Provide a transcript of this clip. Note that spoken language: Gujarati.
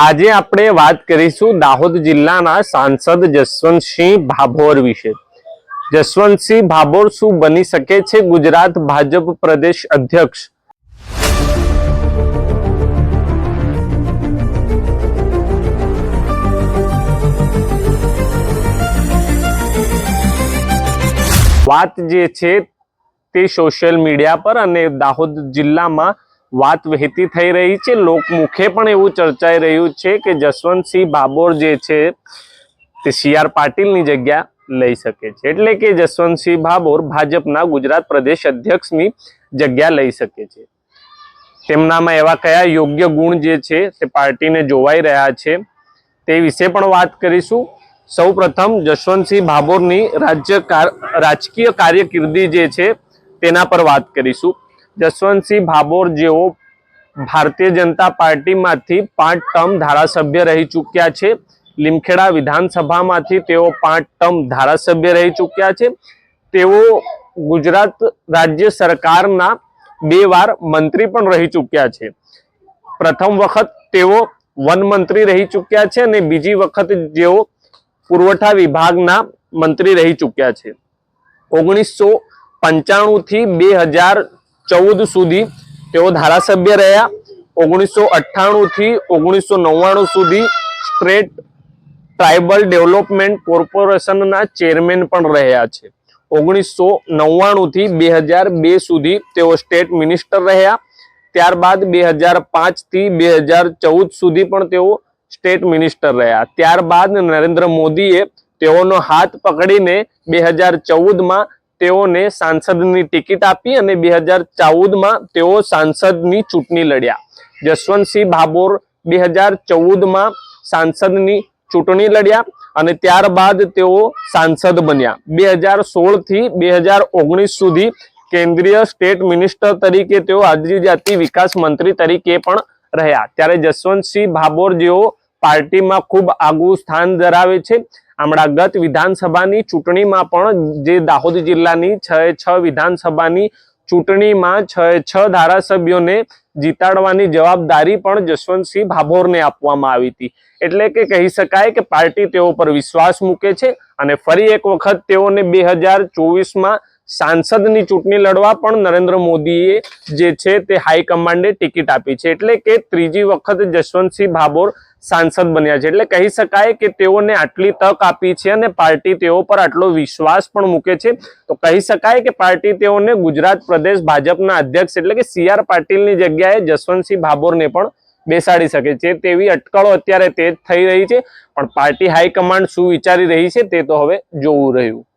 આજે આપણે વાત કરીશું દાહોદ જિલ્લાના સાંસદ જસવંતસિંહ ભાભોર વિશે. જસવંતસિંહ ભાભોર શું બની શકે છે? ગુજરાત ભાજપ પ્રદેશ અધ્યક્ષ. વાત જે છે તે સોશિયલ મીડિયા પર અને દાહોદ જિલ્લામાં વાત વહેતી થઈ રહી છે. લોકમુખે પણ એવું ચર્ચાઈ રહ્યું છે કે જસવંતસિંહ ભાભોર જે છે તે સી આર પાટીલની જગ્યા લઈ શકે છે. એટલે કે જસવંતસિંહ ભાભોર ભાજપના ગુજરાત પ્રદેશ અધ્યક્ષની જગ્યા લઈ શકે છે. તેમનામાં એવા કયા યોગ્ય ગુણ જે છે તે પાર્ટીને જોવાઈ રહ્યા છે તે વિશે પણ વાત કરીશું. સૌ પ્રથમ જશવંતસિંહ ભાભોરની રાજ્ય રાજકીય કાર્યકિર્દી જે છે તેના પર વાત કરીશું. જસવંતસિંહ ભાભોર જેઓ ભારતીય જનતા પાર્ટીમાંથી પાંચ ટર્મ ધારાસભ્ય રહી ચૂક્યા છે. લીમખેડા વિધાનસભામાંથી તેઓ પાંચ ટર્મ ધારાસભ્ય રહી ચૂક્યા છે. તેઓ ગુજરાત રાજ્ય સરકારના બે વાર મંત્રી પણ રહી ચૂક્યા છે. પ્રથમ વખત તેઓ વન મંત્રી રહી ચૂક્યા છે અને બીજી વખત જેઓ પુરવઠા વિભાગના મંત્રી રહી ચૂક્યા છે. ઓગણીસો પંચાણું થી બે હજાર ચૌદ સુધી તેઓ ધારાસભ્ય રહ્યા. ઓગણીસો અઠ્ઠાણું થી ઓગણીસો નવ્વાણું સુધી સ્ટેટ ટ્રાઇબલ ડેવલપમેન્ટ કોર્પોરેશનના ચેરમેન પણ રહ્યા છે. ઓગણીસો નવ્વાણું થી બે હજાર બે સુધી તેઓ સ્ટેટ મિનિસ્ટર રહ્યા. ત્યારબાદ બે હજાર પાંચથી બે હજાર ચૌદ સુધી પણ તેઓ સ્ટેટ મિનિસ્ટર રહ્યા. ત્યારબાદ નરેન્દ્ર મોદીએ તેઓનો હાથ પકડીને બે હજાર ચૌદમાં તેઓને સાંસદની ટિકિટ આપી અને બે હજાર ચૌદમાં તેઓ સાંસદની ચૂંટણી લડ્યા. જસવંતસિંહ ભાભોર બે હજાર ચૌદમાં સાંસદની ચૂંટણી લડ્યા અને ત્યારબાદ તેઓ સાંસદ બન્યા. બે હજાર સોળથી બે હજાર ઓગણીસ સુધી કેન્દ્રીય સ્ટેટ મિનિસ્ટર તરીકે તેઓ આદિજાતિ વિકાસ મંત્રી તરીકે પણ રહ્યા. ત્યારે જસવંતસિંહ ભાભોર જેઓ પાર્ટીમાં ખૂબ આગવું સ્થાન ધરાવે છે હમણાં ગત વિધાનસભાની ચૂંટણીમાં પણ જે દાહોદ જિલ્લાની છ છ વિધાનસભાની ચૂંટણીમાં છ છ ધારાસભ્યોને જીતાડવાની જવાબદારી પણ જસવંતસિંહ ભાભોરને આપવામાં આવી હતી. એટલે કે કહી શકાય કે પાર્ટી તેઓ પર વિશ્વાસ મૂકે છે અને ફરી એક વખત તેઓને બે હજાર ચોવીસમાં સાંસદની ચૂંટણી લડવા પણ નરેન્દ્ર મોદીએ જે છે તે હાઈકમાન્ડે ટિકિટ આપી છે. એટલે કે ત્રીજી વખત જશવંતસિંહ ભાભોર સાંસદ બન્યા છે. એટલે કહી શકાય કે તેઓને આટલી તક આપી છે અને પાર્ટી તેઓ પર આટલો વિશ્વાસ પણ મૂકે છે. તો કહી શકાય કે પાર્ટી તેઓને ગુજરાત પ્રદેશ ભાજપના અધ્યક્ષ એટલે કે સી આર પાટીલની જગ્યાએ જશવંતસિંહ ભાભોરને પણ બેસાડી શકે છે. તેવી અટકળો અત્યારે તે થઈ રહી છે. પણ પાર્ટી હાઈકમાન્ડ શું વિચારી રહી છે તે તો હવે જોવું રહ્યું.